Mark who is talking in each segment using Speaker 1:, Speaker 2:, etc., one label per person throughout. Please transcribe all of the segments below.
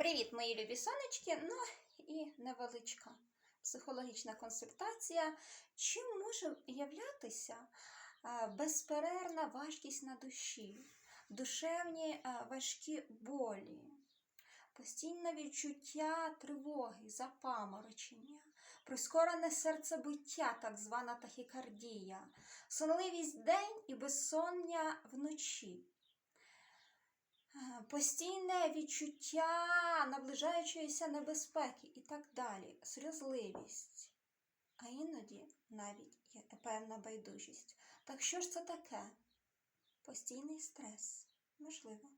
Speaker 1: Привіт, мої любі сонечки! Ну і невеличка психологічна консультація. Чим може являтися безперервна важкість на душі, душевні важкі болі, постійне відчуття тривоги, запаморочення, прискорене серцебиття, так звана тахікардія, сонливість день і безсоння вночі. Постійне відчуття наближаючоїся небезпеки і так далі, сльозливість, а іноді навіть є певна байдужість. Так що ж це таке? Постійний стрес, можливо.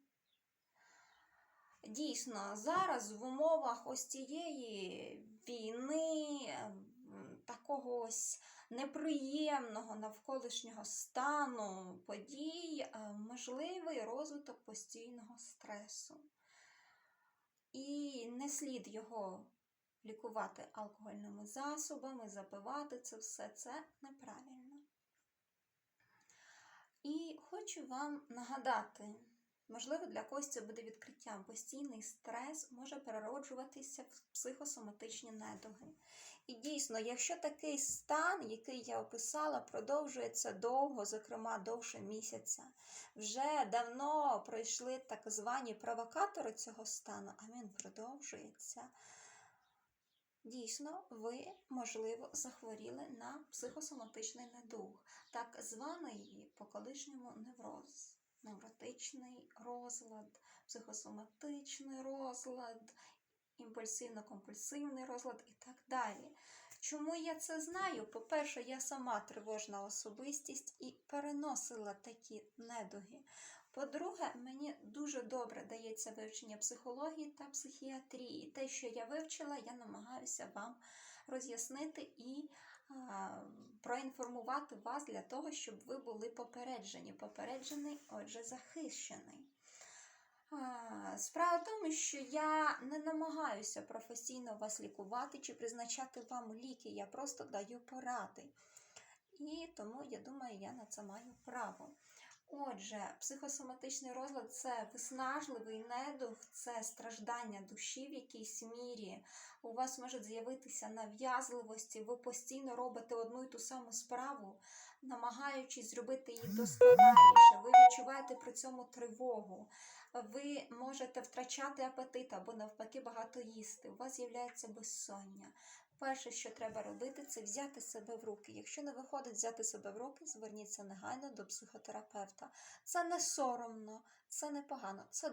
Speaker 1: Дійсно, зараз в умовах ось цієї війни, такого ось неприємного навколишнього стану подій, е, можливий розвиток постійного стресу. І не слід його лікувати алкогольними засобами, запивати це все це неправильно. І хочу вам нагадати, можливо, для когось це буде відкриттям. Постійний стрес може перероджуватися в психосоматичні недуги. І дійсно, якщо такий стан, який я описала, продовжується довго, зокрема довше місяця, вже давно пройшли так звані провокатори цього стану, а він продовжується. Дійсно, ви, можливо, захворіли на психосоматичний недуг, так званий по колишньому невроз, невротичний розлад, психосоматичний розлад, імпульсивно-компульсивний розлад і так далі. Чому я це знаю? По-перше, я сама тривожна особистість і переносила такі недуги. По-друге, мені дуже добре дається вивчення психології та психіатрії. Те, що я вивчила, я намагаюся вам роз'яснити і проінформувати вас для того, щоб ви були попереджені. Попереджений, отже, захищений. Справа в тому, що я не намагаюся професійно вас лікувати чи призначати вам ліки, я просто даю поради. І тому я думаю, я на це маю право. Отже, психосоматичний розлад це виснажливий недух, це страждання душі в якійсь мірі. У вас можуть з'явитися нав'язливості, ви постійно робите одну і ту саму справу, намагаючись зробити її досконаліше. Ви відчуваєте при цьому тривогу. Ви можете втрачати апетит або навпаки багато їсти. У вас з'являється безсоння. Перше, що треба робити, це взяти себе в руки. Якщо не виходить взяти себе в руки, зверніться негайно до психотерапевта. Це не соромно, це не погано, це